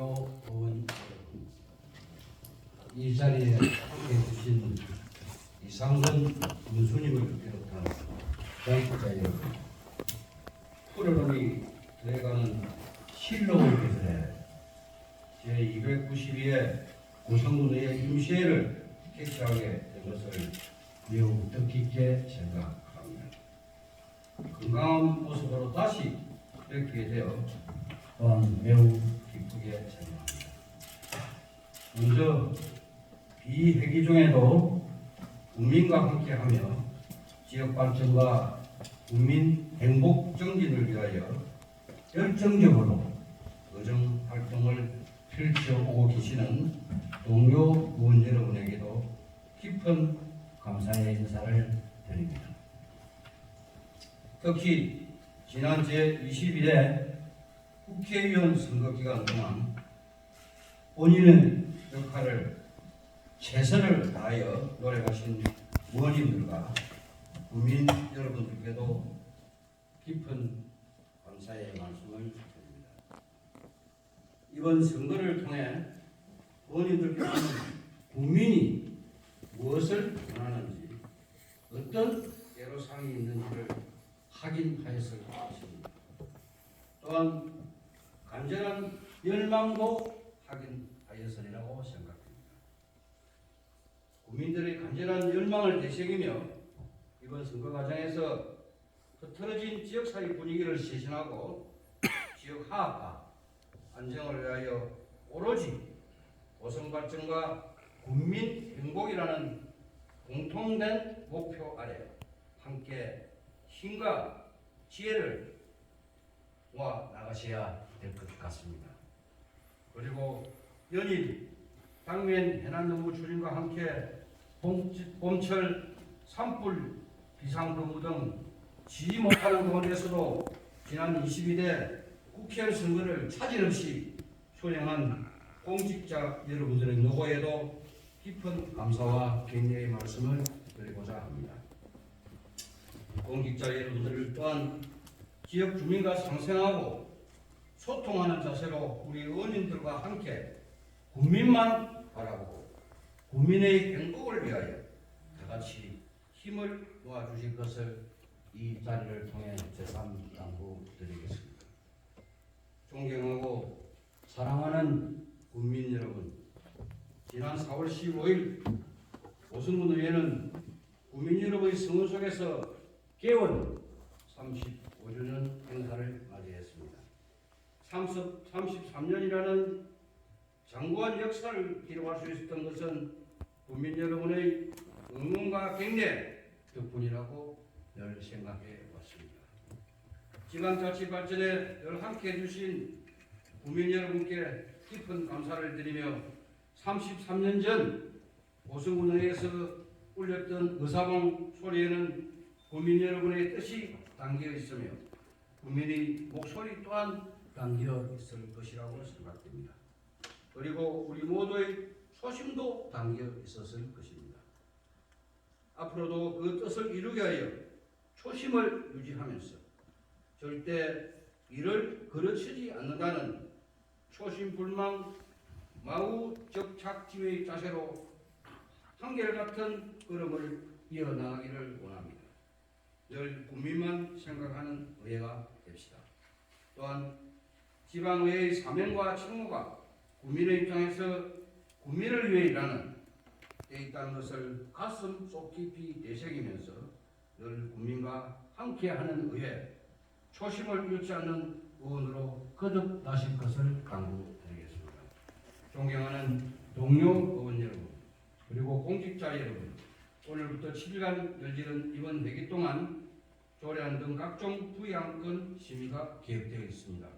동료 의원 이 자리에 함께해 주신 이상근 문수님을 비롯한 자익자 여러분, 푸르름이 되어가는 실로를 개설해 제292회 고성군의 임시회를 개최하게 된 것을 매우 뜻깊게 생각합니다. 건강한 모습으로 다시 뵙게 되어 또한 매우 기쁘게 생각합니다. 먼저 비회기 중에도 국민과 함께하며 지역 발전과 국민 행복 정진을 위하여 열정적으로 의정 활동을 펼쳐오고 계시는 동료 의원 여러분에게도 깊은 감사의 인사를 드립니다. 특히 지난 제21회 국회의원 선거 기간 동안 본인의 역할을 최선을 다하여 노력하신 의원님들과 국민 여러분들께도 깊은 감사의 말씀을 드립니다. 이번 선거를 통해 의원님들께서는 국민이 무엇을 원하는지 어떤 애로사항이 있는지를 확인하였을 것입니다. 또한 간절한 열망도 확인하였으리라고 생각합니다. 국민들의 간절한 열망을 되새기며 이번 선거 과정에서 흐트러진 지역사회 분위기를 쇄신하고 지역 화합과 안정을 위하여 오로지 고성 발전과 국민 행복이라는 공통된 목표 아래 함께 힘과 지혜를 모아 나가셔야 될 것 같습니다. 그리고 연일 당면 해난노무 추진과 함께 봄, 봄철 산불 비상근무 등 지지 못하는 가운데서도 지난 22대 국회의원 선거를 차질 없이 수행한 공직자 여러분들의 노고에도 깊은 감사와 격려의 말씀을 드리고자 합니다. 공직자 여러분들 또한 지역 주민과 상생하고 소통하는 자세로 우리 의원님들과 함께 국민만 바라보고 국민의 행복을 위하여 다 같이 힘을 모아 주실 것을 이 자리를 통해 재삼 당부 드리겠습니다. 존경하고 사랑하는 국민 여러분, 지난 4월 15일 오승훈 의회는 국민 여러분의 성원 속에서 개원 35주년 행사를 맞이했습니다. 30, 33년이라는 장구한 역사를 기록할 수 있었던 것은 국민 여러분의 응원과 격려 덕분이라고 늘 생각해 왔습니다. 지방자치 발전에 늘 함께 해주신 국민 여러분께 깊은 감사를 드리며 33년 전 오승훈의에서 울렸던 의사봉 소리에는 국민 여러분의 뜻이 담겨 있으며 국민의 목소리 또한 담겨 있을 것이라고 생각됩니다. 그리고 우리 모두의 소심도 담겨 있었을 것입니다. 앞으로도 그 뜻을 이루게 하여 초심을 유지하면서 절대 이를 그르치지 않는다는 초심불망 마우적착지의 자세로 한결같은 걸음을 이어나가기를 원합니다. 늘 국민만 생각하는 의회가 됩시다. 또한 지방의회의 사명과 책무가 국민의 입장에서 국민을 위해 일하는 데 있다는 것을 가슴 속 깊이 되새기면서 늘 국민과 함께하는 의회, 초심을 잃지 않는 의원으로 거듭 나실 것을 강구드리겠습니다. 존경하는 동료 의원 여러분, 그리고 공직자 여러분, 오늘부터 7일간 열리는 이번 회기 동안 조례안 등 각종 부의 안건 심의가 계획되어 있습니다.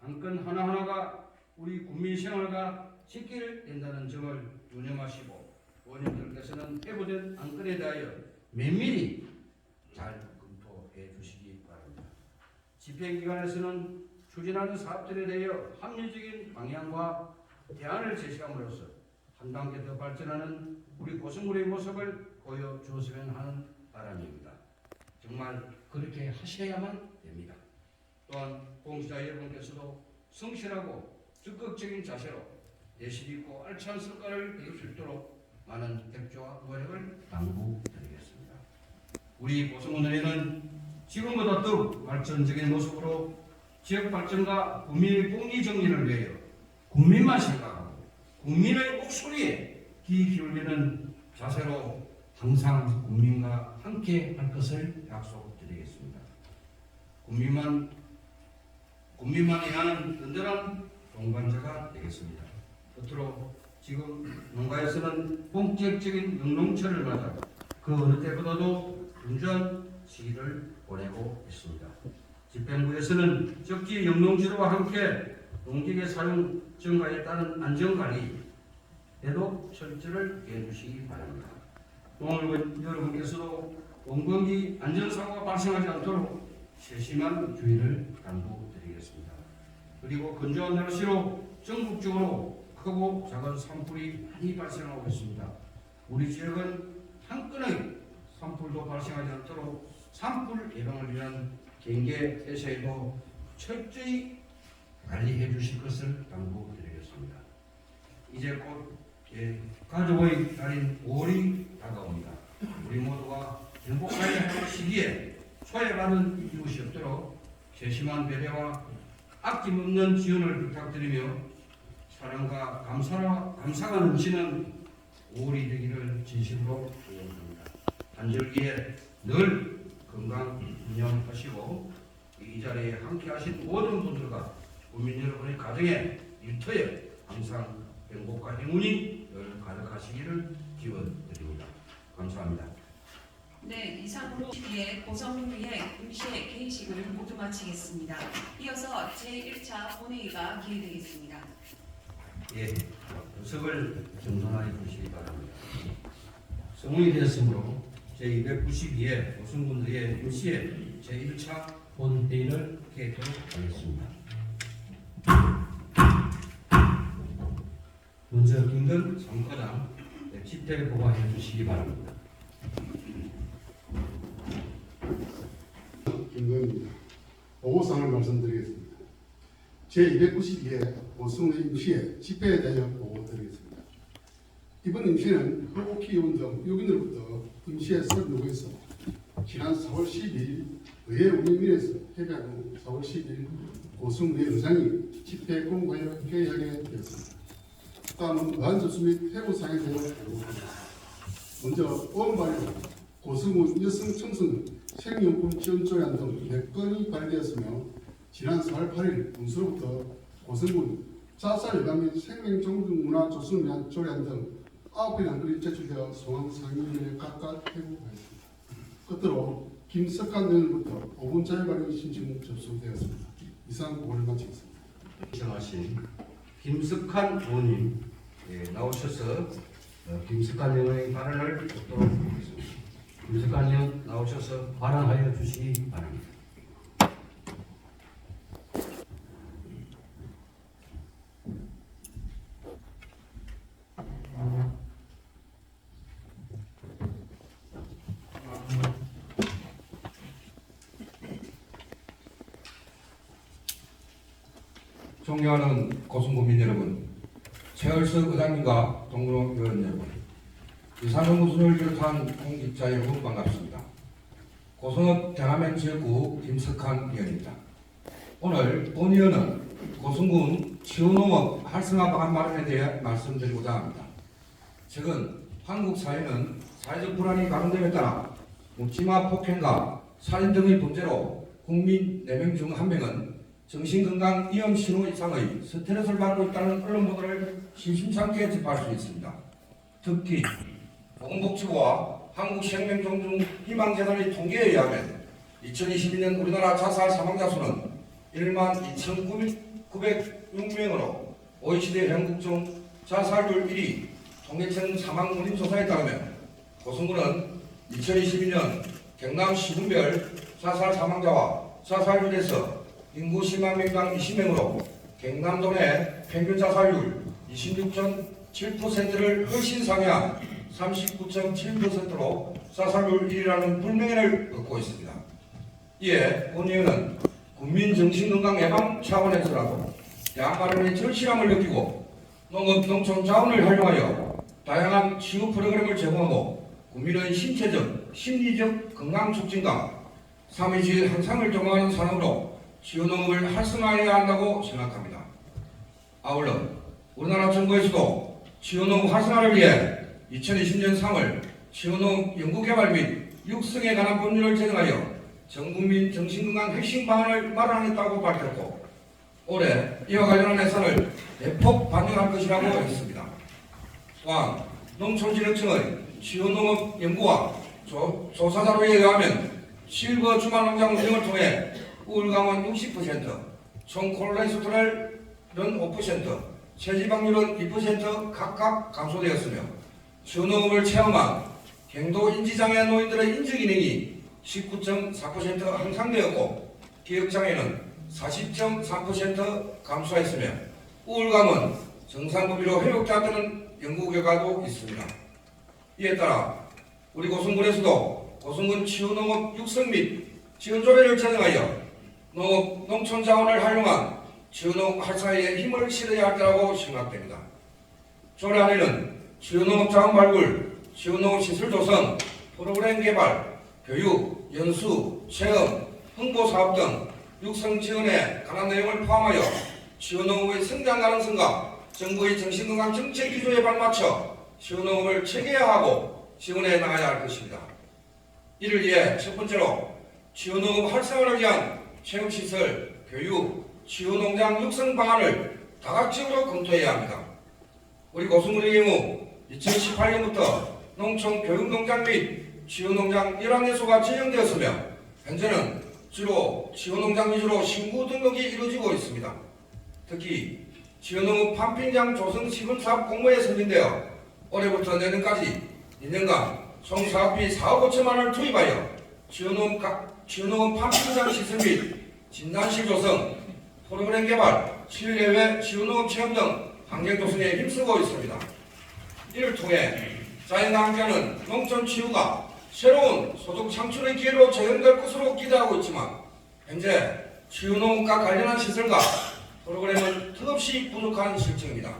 안건 하나하나가 우리 국민 생활과 직결된다는 점을 유념하시고 의원님들께서는 회부된 안건에 대하여 면밀히 잘 검토해 주시기 바랍니다. 집행기관에서는 추진하는 사업들에 대하여 합리적인 방향과 대안을 제시함으로써 한 단계 더 발전하는 우리 고성군의 모습을 보여주었으면 하는 바람입니다. 정말 그렇게 하셔야만 됩니다. 또한 공직자 여러분께서도 성실하고 적극적인 자세로 예실 있고 알찬 성과를 이룰 수 있도록 많은 협조와 노력을 당부드리겠습니다. 우리 고성군의회는 지금보다 더욱 발전적인 모습으로 지역 발전과 국민의 복리 정리를 위하여 국민만 생각하고 국민의 목소리에 귀 기울이는 자세로 항상 국민과 함께 할 것을 약속드리겠습니다. 국민만 국민만이 하는 든든한 동반자가 되겠습니다. 끝으로 지금 농가에서는 본격적인 영농철을 맞아 그 어느 때보다도 분주한 시기를 보내고 있습니다. 집행부에서는 적지 영농지로와 함께 농기계 사용 증가에 따른 안전관리에도 철저를 해주시기 바랍니다. 농업은 여러분께서도 원건기 안전사고가 발생하지 않도록 세심한 주의를 당부드리겠습니다. 그리고 건조한 날씨로 전국적으로 크고 작은 산불이 많이 발생하고 있습니다. 우리 지역은 한 건의 산불도 발생하지 않도록 산불 예방을 위한 경계 태세에도 철저히 관리해 주실 것을 당부드리겠습니다. 이제 곧 예, 가족의 달인 5월이 다가옵니다. 우리 모두가 행복하게 할 시기에 소외받은 이웃이 없도록 세심한 배려와 아낌없는 지원을 부탁드리며 사랑과 감사와 감사가 넘치는 5월이 되기를 진심으로 기원합니다. 단절기에 늘 건강 운영하시고 이 자리에 함께 하신 모든 분들과 국민 여러분의 가정에 일터에 항상 행복과 행운이 늘 가득하시기를 기원드립니다. 감사합니다. 네, 이상으로 뒤에 고성리의 임시회 개의식을 모두 마치겠습니다. 이어서 제1차 본회의가 기획되겠습니다. 예, 연석을 정돈하여 주시기 바랍니다. 성공이 되었으므로 제292회 오승군들의 임시회 제1차 본회의를 개회하도록 하겠습니다. 먼저 김근 상과장 집회 보고해 주시기 바랍니다. 김건입니다. 보고상을 말씀드리겠습니다. 제292회 오승의 임시회 집회에 대하여 보고드리겠습니다. 이번 임시회는 허곡기원 등 6인으로부터 임시회 설명에서 지난 4월 12일 의회 운영위에서 회의한 후 4월 10일 고승의 의장이 집회 공고하여 개의하게 되었습니다. 다음은 의안조수 및 회고사항에 대해 보고드리겠습니다. 먼저 원발령 고승훈 여성 청소년 생용품 지원 조례안 등 4건이 발의되었으며 지난 4월 8일 군수로부터 고성군 자살 예방 및 생명정중 문화 조성을 위한 조례안 등 9건의 안건이 제출되어 소환 상임위에 각각 회부하였습니다. 끝으로 김석환 의원부터 5분 자유 발언 신청 접수되었습니다. 이상 보고를 마치겠습니다. 시청하신 김석환 의원님 예, 나오셔서 어, 김석환 의원의 발언을 듣도록 하겠습니다. 의원 나오셔서 발언하여 주시기 바랍니다. 존경하는 고승구민 여러분, 최월석 의장님과 동료 의원 여러분, 이산업무소를 비롯한 공직자 여러분 반갑습니다. 고성읍 대남면 지역구 김석환 의원입니다. 오늘 본 의원은 고성군 치유농업 활성화 방안 마련에 대해 말씀드리고자 합니다. 최근 한국 사회는 사회적 불안이 가중됨에 따라 묻지마 폭행과 살인 등의 범죄로 국민 4명 중 1명은 정신건강 위험 신호 이상의 스트레스를 받고 있다는 언론 보도를 심심찮게 접할 수 있습니다. 특히 보건복지부와 한국생명종중 희망재단의 통계에 의하면 2022년 우리나라 자살 사망자 수는 1만 2,906명으로 OECD 전국 중 자살률 1위 통계청 사망 원인 조사에 따르면 고성군은 2022년 경남 시군별 자살 사망자와 자살률에서 인구 10만 명당 20명으로 경남도 내 평균 자살률 26.7%를 훨씬 상회한 39.7%로 자살률 1위라는 불명예를 얻고 있습니다. 이에 본 의원은 국민 정신건강 예방 차원에서라도 대한발언의 절실함을 느끼고 농업 농촌 자원을 활용하여 다양한 치유 프로그램을 제공하고 국민의 신체적, 심리적 건강 촉진과 사회주의 향상을 도모하는 산업으로 치유 농업을 활성화해야 한다고 생각합니다. 아울러 우리나라 정부에서도 치유 농업 활성화를 위해 2020년 3월 치유 농업 연구개발 및 육성에 관한 법률을 제정하여 전국민 정신건강 핵심 방안을 마련하겠다고 밝혔고 올해 이와 관련한 예산을 대폭 반영할 것이라고 했습니다. 또한 농촌진흥청의 치유농업 연구와 조, 조사 자료에 의하면 실버 주말농장 운영을 통해 우울감은 60%, 총 콜레스테롤은 5%, 체지방률은 2% 각각 감소되었으며 치유농업을 체험한 경도 인지장애 노인들의 인지기능이 19.4% 향상되었고 기억장애는 40.3% 감소했으며 우울감은 정상 범위로 회복되었다는 연구 결과도 있습니다. 이에 따라 우리 고성군에서도 고성군 치유농업 육성 및 지원조례를 제정하여 농업 농촌 자원을 활용한 치유농업 활성화에 힘을 실어야 할 때라고 생각됩니다. 조례 안에는 치유농업 자원 발굴, 치유농업 시설 조성, 프로그램 개발, 교육, 연수, 체험, 홍보 사업 등 육성 지원에 관한 내용을 포함하여 치유농업의 성장 가능성과 정부의 정신건강 정책 기조에 발맞춰 치유농업을 체계화하고 지원해 나가야 할 것입니다. 이를 위해 첫 번째로 치유농업 활성화를 위한 체육시설, 교육, 치유농장 육성 방안을 다각적으로 검토해야 합니다. 우리 고승군의 경우 2018년부터 농촌 교육농장 및 치유농장 11개소가 지정되었으며 현재는 주로 치유농장 위주로 신구 등록이 이루어지고 있습니다. 특히 치유농업 판핑장 조성 시범사업 공모에 선정되어 올해부터 내년까지 2년간 총 사업비 4억 5천만 원을 투입하여 가- 치유농업 판핑장 시설 및 진단실 조성, 프로그램 개발, 실내외 치유농업 체험 등 환경 조성에 힘쓰고 있습니다. 이를 통해 자연과 함께하는 농촌 치유가 새로운 소득 창출의 기회로 재현될 것으로 기대하고 있지만 현재 치유농업과 관련한 시설과 프로그램은 턱없이 부족한 실정입니다.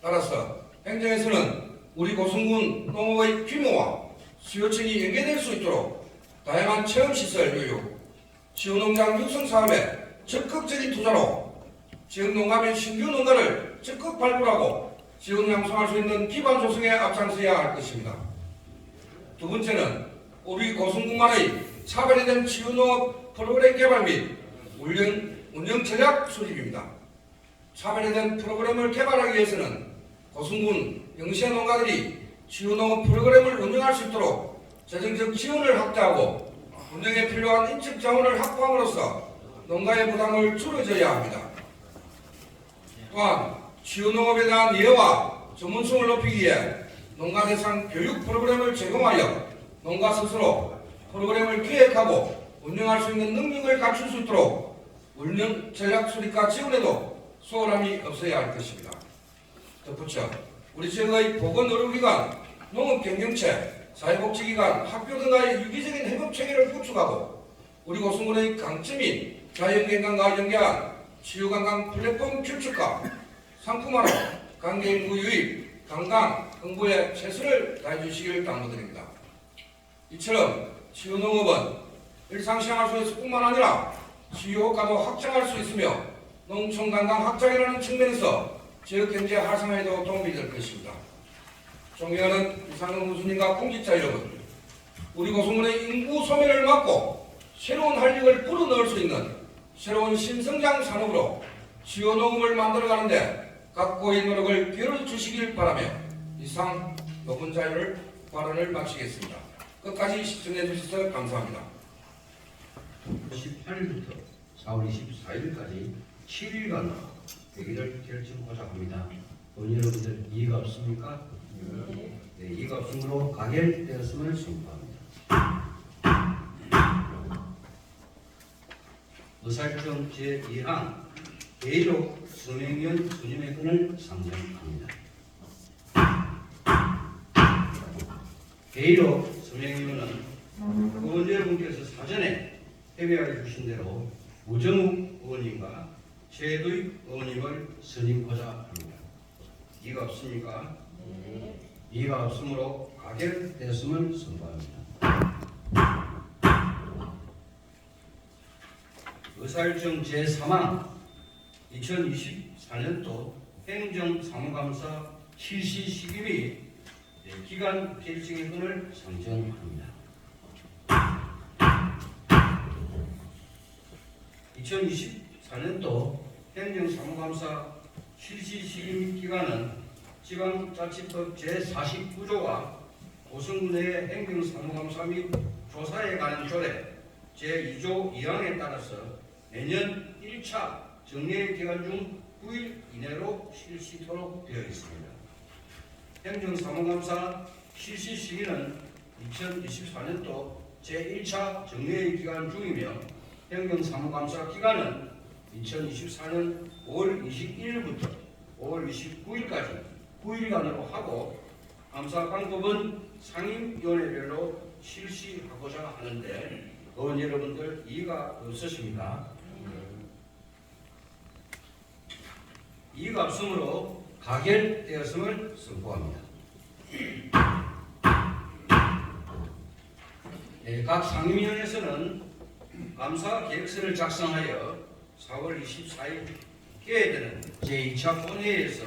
따라서 행정에서는 우리 고성군 농업의 규모와 수요층이 연계될 수 있도록 다양한 체험시설 교육, 치유농장 육성 사업에 적극적인 투자로 지역 농가의 신규 농가를 적극 발굴하고 지역 양성할 수 있는 기반 조성에 앞장서야 할 것입니다. 두 번째는 우리 고성군만의 차별화된 치유농업 프로그램 개발 및 운영, 운영 전략 수립입니다. 차별화된 프로그램을 개발하기 위해서는 고성군 영세 농가들이 치유농업 프로그램을 운영할 수 있도록 재정적 지원을 확대하고 운영에 필요한 인적 자원을 확보함으로써 농가의 부담을 줄여줘야 합니다. 또한 치유농업에 대한 이해와 전문성을 높이기 위해 농가 대상 교육 프로그램을 제공하여 농가 스스로 프로그램을 기획하고 운영할 수 있는 능력을 갖출 수 있도록 운영 전략 수립과 지원에도 소홀함이 없어야 할 것입니다. 덧붙여 우리 지역의 보건의료기관, 농업경영체, 사회복지기관, 학교 등과의 유기적인 협업 체계를 구축하고 우리 고성군의 강점인 자연경관과 연계한 치유관광 플랫폼 구축과 상품화로 관계 인구 유입, 관광, 홍보에 최선을 다해 주시길 당부드립니다. 이처럼 치유농업은 일상생활 속에서 뿐만 아니라 치유 효과도 확장할 수 있으며 농촌 관광 확장이라는 측면에서 지역 경제 활성화에도 도움이 될 것입니다. 존경하는 이상근 교수님과 공직자 여러분, 우리 고성군의 인구 소멸을 막고 새로운 활력을 불어넣을 수 있는 새로운 신성장 산업으로 치유 농업을 만들어가는데 각고의 노력을 기울여 주시길 바라며 이상 높은 자유를 발언을 마치겠습니다. 끝까지 시청해 주셔서 감사합니다. 18일부터 4월 24일까지 7일간 대기를 결정하자 합니다. 본 여러분들 이의가 없습니까? 네, 이의가 없으므로 가결되었음을 선포합니다. 의사일정 제2항 대의로 서명위원 수님의 건을 상정합니다. 대의로 서명위원은 의원 여러분께서 사전에 해외하여 주신 대로 우정욱 의원님과 최도입 의원님을 선임하자 합니다. 이가 없습니까? 이가 없으므로 가결되었음을 선포합니다. 의사일정 제3항 2024년도 행정사무감사 실시 시기 및 기간 필증인을 상정합니다. 2024년도 행정사무감사 실시 시기 및 기간은 지방자치법 제49조와 고성군의 행정사무감사 및 조사에 관한 조례 제2조 2항에 따라서 내년 1차 정례 기간 중 9일 이내로 실시토록 되어 있습니다. 행정사무감사 실시 시기는 2024년도 제1차 정례 기간 중이며 행정사무감사 기간은 2024년 5월 21일부터 5월 29일까지 9일간으로 하고 감사 방법은 상임위원회별로 실시하고자 하는데 의원 여러분들 이의가 없으십니까? 이의가 없으므로 가결되었음을 선포합니다. 네, 각 상임위원회에서는 감사 계획서를 작성하여 4월 24일 개회되는 제2차 본회의에서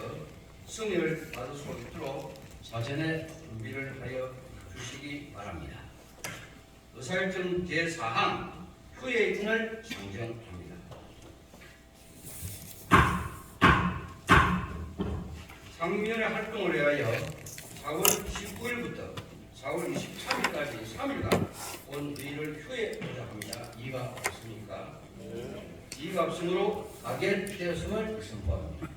승인을 받을 수 있도록 사전에 준비를 하여 주시기 바랍니다. 의사일정 제4항 후회인을 상정 상임위원회 활동을 위하여 4월 19일부터 4월 23일까지 3일간 본 회의를 휴회하자 합니다. 이가 없습니까? 이가 없으므로 가결되었음을 선포합니다.